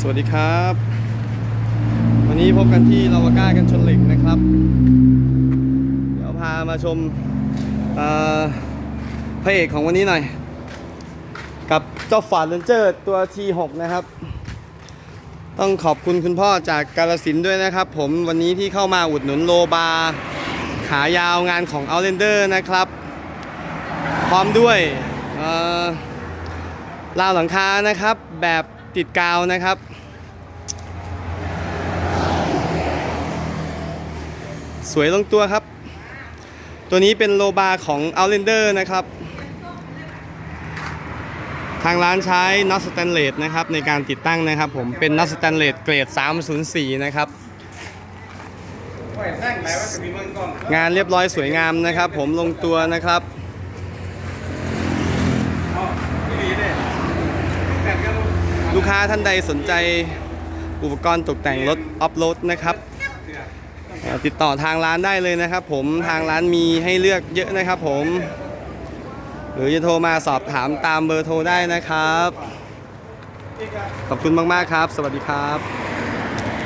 สวัสดีครับ วันนี้พบกันที่ลาวาก้ากันชนเหล็กนะครับ เดี๋ยวพามาชมเอ่อพระเอกของวันนี้หน่อย กับเจ้าฟาดเรนเจอร์ตัว T6 นะครับ ต้องขอบคุณคุณพ่อจากกาลสินด้วยนะครับ ผมวันนี้ที่เข้ามาอุดหนุนโลบา ขายาวงานของ Outlander นะครับ พร้อมด้วยเอ่อราวหลังคานะครับแบบ ติดกาวนะครับ สวยลงตัวครับ ตัวนี้เป็นโลบาของ Outlander นะครับ ทางร้านใช้น็อตสแตนเลสนะครับในการติดตั้งนะครับผมเป็นน็อตสแตนเลสเกรด 304 นะครับงานเรียบร้อยสวยงามนะครับ ผมลงตัวนะครับ ลูกค้าท่านใดสนใจอุปกรณ์ตกแต่งรถออฟโรดนะครับ ติดต่อทางร้านได้เลยนะครับ ผมทางร้านมีให้เลือกเยอะนะครับผม หรือจะโทรมาสอบถามตามเบอร์โทรได้นะครับ ขอบคุณมาก ๆ ครับ สวัสดีครับ